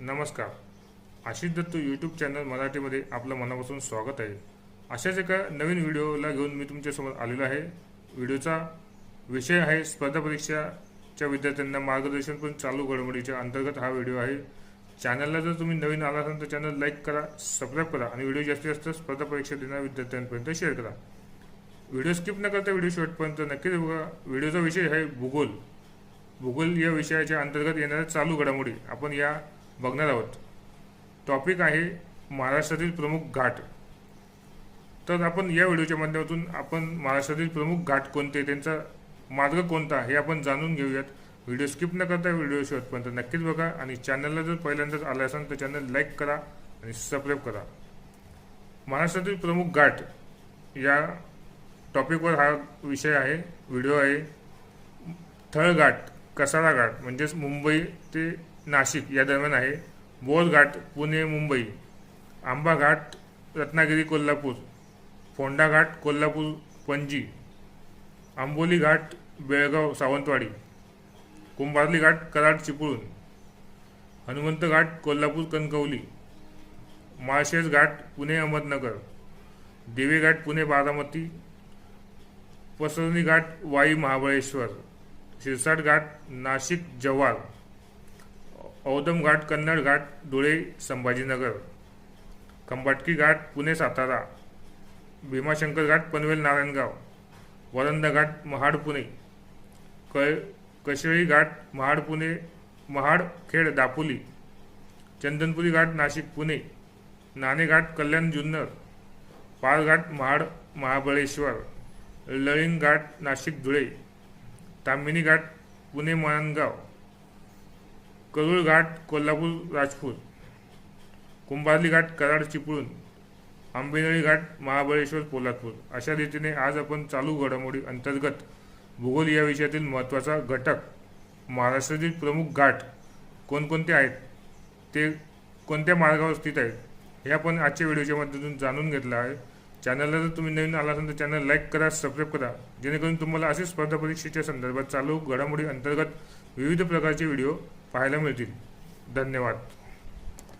नमस्कार. Ashish Datta YouTube channel मराठीमध्ये आपलं मनापासून स्वागत आहे. अशाच एका नवीन व्हिडिओला घेऊन मी तुमच्यासमोर आलेलो आहे. व्हिडिओचा विषय आहे स्पर्धा परीक्षाच्या विद्यार्थ्यांना मार्गदर्शन पण चालू घडामोडीच्या अंतर्गत हा व्हिडिओ आहे. चॅनलला जर तुम्ही नवीन आला असाल तर चॅनल लाईक करा सबस्क्राईब करा आणि व्हिडिओ जास्तीत जास्त स्पर्धा परीक्षा देणाऱ्या विद्यार्थ्यांपर्यंत शेअर करा. व्हिडिओ स्किप न करता व्हिडिओ शेवटपर्यंत नक्कीच बघा. व्हिडिओचा विषय आहे भूगोल. भूगोल या विषयाच्या अंतर्गत येणाऱ्या चालू घडामोडी. आपण या बघणार आहोत. टॉपिक आहे महाराष्ट्रातील प्रमुख घाट. तर आपण या व्हिडिओच्या माध्यमातून आपण महाराष्ट्रातील प्रमुख घाट कोणते त्यांचा मार्ग कोणता हे आपण जाणून घेऊयात. व्हिडिओ स्किप न करता व्हिडिओ शेवटपर्यंत नक्कीच बघा आणि चॅनलला जर पहिल्यांदाच आला असाल तर चॅनल लाईक करा आणि सबस्क्राईब करा. महाराष्ट्रातील प्रमुख घाट या टॉपिकवर हा विषय आहे व्हिडिओ आहे. थळघाट. कसारा घाट म्हणजेच मुंबई ते नाशिक या दरम्यान आहे. बोर घाट पुणे मुंबई. आंबा घाट रत्नागिरी कोल्हापूर. फोंडा घाट कोल्हापूर पणजी. आंबोली घाट बेळगाव सावंतवाडी. कुंभारली घाट कराड चिपळूण. हनुमंत घाट कोल्हापूर कणकवली. माळशेज घाट पुणे अहमदनगर. देवेघाट पुणे बारामती. पसरणी घाट वाई महाबळेश्वर. शिरसाट घाट नाशिक जव्हार औदम घाट कन्नड घाट धुळे संभाजीनगर खंबाटकी घाट पुणे सातारा भीमाशंकर घाट पनवेल नारायणगाव वरंदा घाट महाड पुणे क कशेळी घाट महाड पुणे महाड खेड दापोली चंदनपुरी घाट नाशिक पुणे नाणेघाट कल्याण जुन्नर पारघाट महाड महाबळेश्वर लळिंग घाट नाशिक धुळे कामिनी घाट पुणे माणगाव करूळ घाट कोल्हापूर राजपूर कुंभारली घाट कराड चिपळूण आंबेनळी घाट महाबळेश्वर पोलादपूर. अशा रीतीने आज आपण चालू घडामोडी अंतर्गत भूगोल या विषयातील महत्त्वाचा घटक महाराष्ट्रातील प्रमुख घाट कोणकोणते आहेत ते कोणत्या मार्गावर स्थित आहेत हे आपण आजच्या व्हिडिओच्या माध्यमातून जाणून घेतलं आहे. चॅनलला जर तुम्ही नवीन आला असाल तर चॅनल लाईक करा सबस्क्राईब करा. जेणेकरून तुम्हाला असे स्पर्धा परीक्षेच्या संदर्भात चालू घडामोडी अंतर्गत विविध प्रकारचे व्हिडिओ पाहायला मिळतील. धन्यवाद.